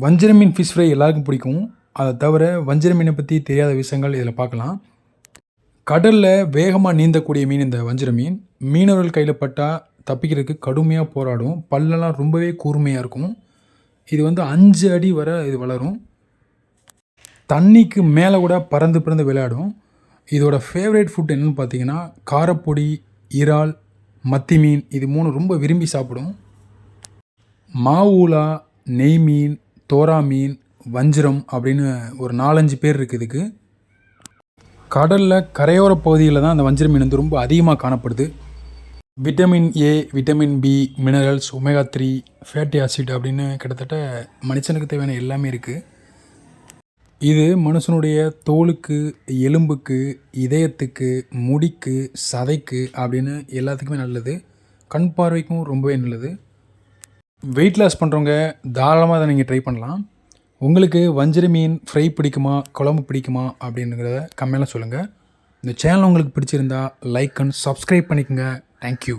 வஞ்சர மீன் fish fry எல்லாருக்கும் பிடிக்கும். அதை தவிர வஞ்சர மீனை பற்றி தெரியாத விஷயங்கள் இதில் பார்க்கலாம். கடலில் வேகமாக நீந்தக்கூடிய மீன் இந்த வஞ்சர மீன் மீனவர்கள் கையில் பட்டால் தப்பிக்கிறதுக்கு கடுமையாக போராடும். பல்லெல்லாம் ரொம்பவே கூர்மையாக இருக்கும். இது வந்து அஞ்சு அடி வரை இது வளரும். தண்ணிக்கு மேலே கூட பறந்து பறந்து விளையாடும். இதோட ஃபேவரேட் ஃபுட் என்னன்னு பார்த்தீங்கன்னா காரப்பொடி இறால் மத்தி மீன் இது மூணு ரொம்ப விரும்பி சாப்பிடும். மாவூலா நெய் மீன் தோரா மீன் வஞ்சிரம் அப்படின்னு ஒரு நாலஞ்சு பேர் இருக்குது இதுக்கு. கடலில் கரையோர பகுதியில் தான் அந்த வஞ்சிர மீன் வந்து ரொம்ப அதிகமாக காணப்படுது. Vitamin A vitamin B minerals omega three fatty acid அப்படின்னு கிட்டத்தட்ட மனுஷனுக்கு தேவையான எல்லாமே இருக்குது இது மனுஷனுடைய தோலுக்கு எலும்புக்கு இதயத்துக்கு முடிக்கு சதைக்கு அப்படின்னு எல்லாத்துக்குமே நல்லது. கண் பார்வைக்கும் ரொம்பவே நல்லது. வெயிட் லாஸ் பண்ணுறவங்க தாராளமாக அதை நீங்கள் ட்ரை பண்ணலாம். உங்களுக்கு வஞ்சர மீன் ஃப்ரை பிடிக்குமா குழம்பு பிடிக்குமா அப்படிங்கிறத கம்மியெல்லாம் சொல்லுங்கள் இந்த சேனல் உங்களுக்கு பிடிச்சிருந்தா லைக் அண்ட் சப்ஸ்கிரைப் பண்ணிக்கோங்க. Thank you